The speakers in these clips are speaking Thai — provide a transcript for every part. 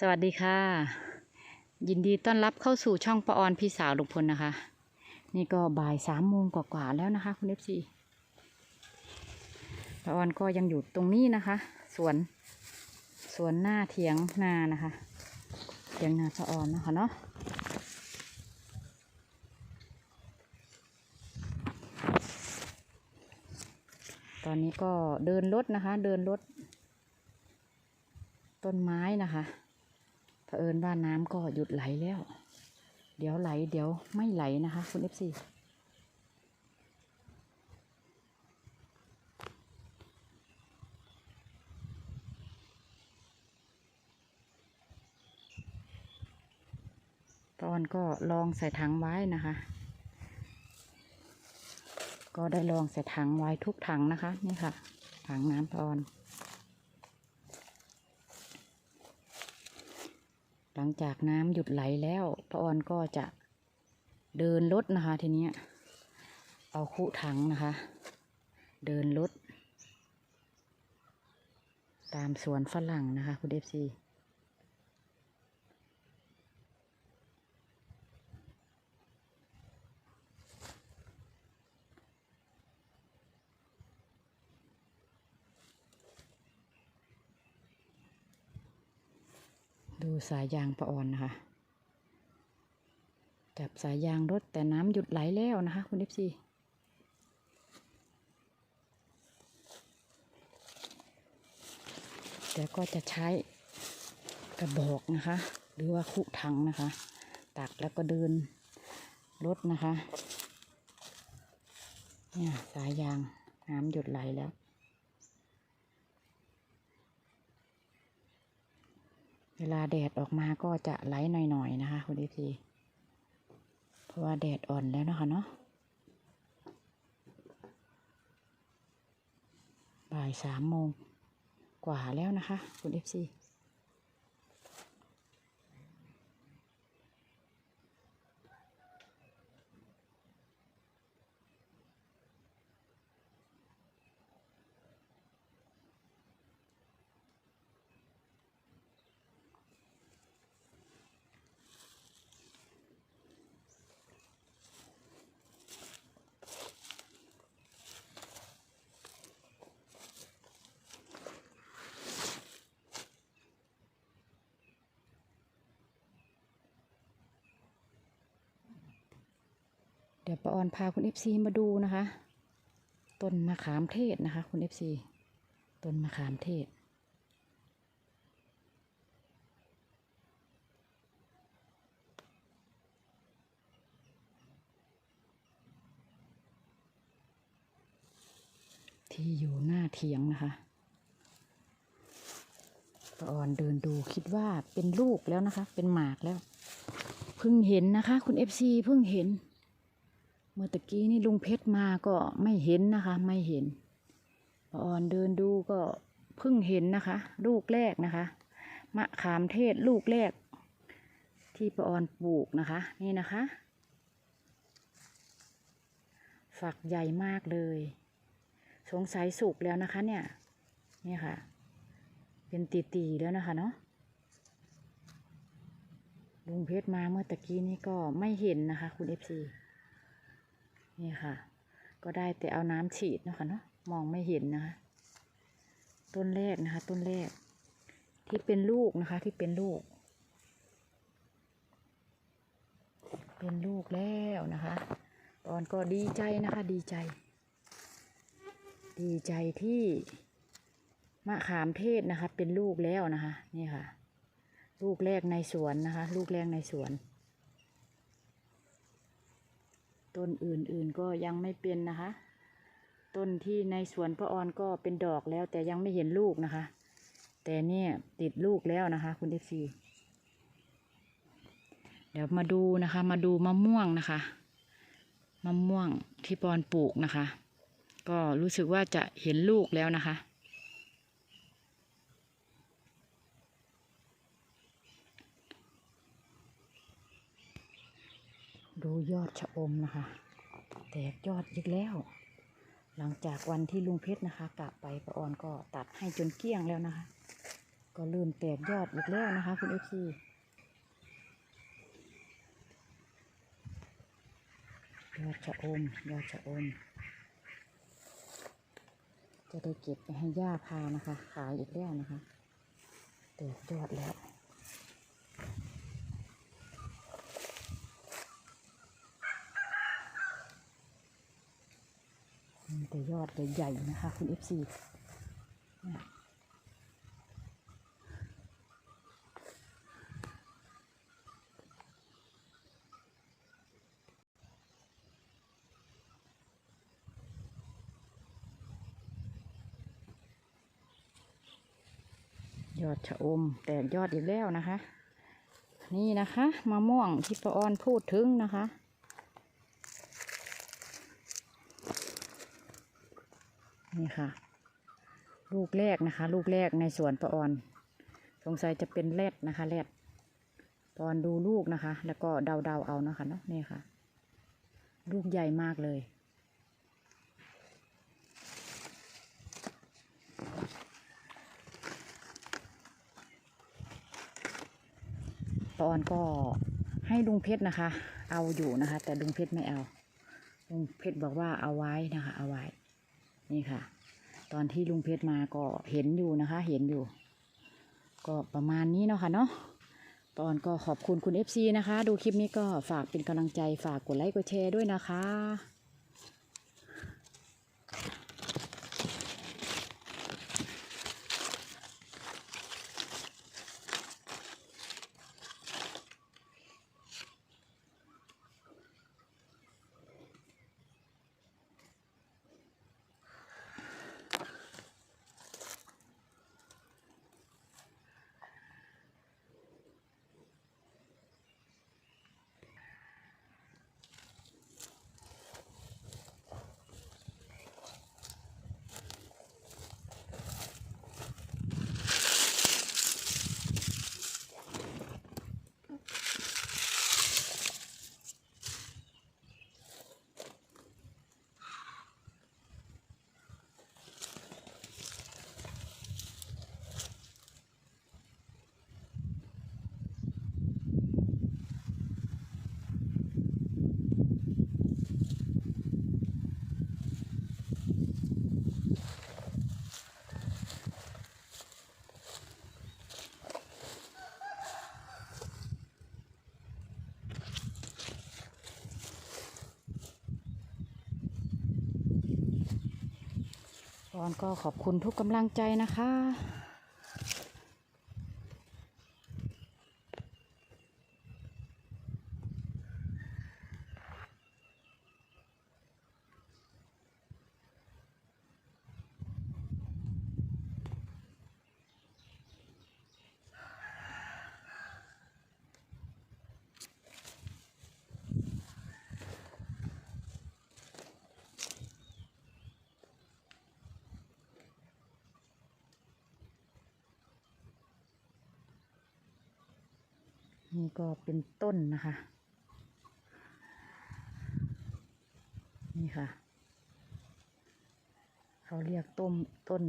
สวัสดีค่ะ ยินดีต้อนรับเข้าสู่ช่องปออนพี่สาวลุงพลนะคะ นี่ก็บ่ายสามโมงกว่าๆแล้วนะคะ คุณเอฟซีปออนก็ยังอยู่ตรงนี้นะคะ สวนสวนหน้าเถียงนานะคะ เถียงนาปออนนะคะเนาะตอนนี้ก็เดินรถนะคะ เดินรถต้นไม้นะคะ เผอิญว่าน้ำก็หยุดไหลแล้ว เดี๋ยวไหล เดี๋ยวไม่ไหลนะคะ คุณเอฟซีตอนก็ลองใส่ถังไว้นะคะ ก็ได้ลองใส่ถังไว้ทุกถังนะคะ นี่ค่ะ ถังน้ำตอน หลังจากน้ำหยุดไหลแล้วพระออนก็จะเดินรถนะคะ ทีนี้เอาคู่ถังนะคะ เดินรถตามสวนฝรั่งนะคะ คุณเอฟซีดู สายยางประอ่อนนะคะ จับสายยางรถแต่น้ำหยุดไหลแล้วนะคะ คุณเอฟซีเดี๋ยวก็จะใช้กระบอกนะคะ หรือว่าคุถังนะคะ ตักแล้วก็เดินรถนะคะ เนี่ยสายยางน้ำหยุดไหลแล้ว วลาแดดออกมาก็จะไหลหน่อยๆนะคะ คุณดีพีเพราะว่าแดดอ่อนแล้วนะคะเนาะบ่ายสามโมงกว่าแล้วนะคะ คุณเอฟซี ดี๋ยวปออนพาคุณเอฟซีมาดูนะคะ ต้นมะขามเทศนะคะ คุณเอฟซีต้นมะขามเทศ ที่อยู่หน้าเถียงนะคะปออนเดินดูคิดว่าเป็นลูกแล้วนะคะ เป็นหมากแล้ว เพิ่งเห็นนะคะ คุณเอฟซีเพิ่งเห็น เมื่อตะกี้นี่ลุงเพชรมาก็ไม่เห็นนะคะ ไม่เห็นปาออนเดินดูก็เพิ่งเห็นนะคะ ลูกแรกนะคะมะขามเทศลูกแรก ที่ปาออนปลูกนะคะ นี่นะคะ ฝักใหญ่มากเลย สงสัยสุกแล้วนะคะเนี่ยนี่ค่ะ เป็นตีๆแล้วนะคะเนาะลุงเพชรมาเมื่อตะกี้นี้ก็ไม่เห็นนะคะ คุณเอฟซี นี่ค่ะ ก็ได้แต่เอาน้ำฉีดนะคะเนาะมองไม่เห็นนะคะต้นแรกนะคะ ต้นแรก ที่เป็นลูกนะคะ ที่เป็นลูก เป็นลูกแล้วนะคะตอนก็ดีใจนะคะ ดีใจ ดีใจที่มะขามเทศนะคะ เป็นลูกแล้วนะคะ นี่ค่ะ ลูกแรกในสวนนะคะ ลูกแรกในสวน ต้นอื่นๆก็ยังไม่เป็นนะคะ ต้นที่ในสวนป้าออนก็เป็นดอกแล้วแต่ยังไม่เห็นลูกนะคะ แต่เนี่ยติดลูกแล้วนะคะ คุณเอฟซีเดี๋ยวมาดูนะคะ มาดูมะม่วงนะคะ มะม่วงที่ปอนปลูกนะคะ ก็รู้สึกว่าจะเห็นลูกแล้วนะคะ ดูยอดชะอมนะคะ แตกยอดอีกแล้ว หลังจากวันที่ลุงเพชรนะคะกลับไปป้าออนก็ตัดให้จนเกลี้ยงแล้วนะคะ ก็เริ่มแตกยอดอีกแล้วนะคะ คุณเอฟซียอดชะอมยอดชะอม จะได้เก็บไปให้ย่าพานะคะ ขายอีกแล้วนะคะ แตกยอดแล้ว มี แต่ยอดใหญ่ๆนะคะคุณ FC เนี่ยอดชะอมแตกยอดอีกแล้วนะคะ นี่นะคะมะม่วงที่ปออนพูดถึงนะคะ นี่ค่ะ ลูกแรกนะคะ ลูกแรกในสวนปะออน สงสัยจะเป็นแรดนะคะแรดปอนดูลูกนะคะ แล้วก็เดาๆเอานะคะเนาะนี่ค่ะ ลูกใหญ่มากเลย ปอนก็ให้ลุงเพชรนะคะ เอาอยู่นะคะ แต่ลุงเพชรไม่เอาลุงเพชรบอกว่าเอาไว้นะคะ เอาไว้ นี่ค่ะ ตอนที่ลุงเพชรมาก็เห็นอยู่นะคะ เห็นอยู่ ก็ประมาณนี้เนาะค่ะเนาะตอนก็ขอบคุณคุณ FC นะคะ ดูคลิปนี้ก็ฝากเป็นกำลังใจฝากกดไลค์กดแชร์ด้วยนะคะ ตอนก็ขอบคุณทุกกำลังใจนะคะ นี่ก็เป็นต้นนะคะ นี่ค่ะ เขาเรียกต้มต้น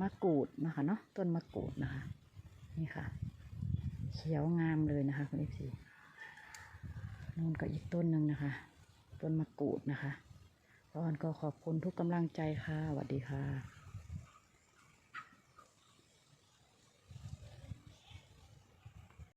มะกรูดนะคะเนาะต้นมะกรูดนะคะ นี่ค่ะ เขียวงามเลยนะคะคุณเอฟซีนู่นก็อีกต้นหนึ่งนะคะ ต้นมะกรูดนะคะตอนก็ขอบคุณทุกกำลังใจค่ะสวัสดีค่ะ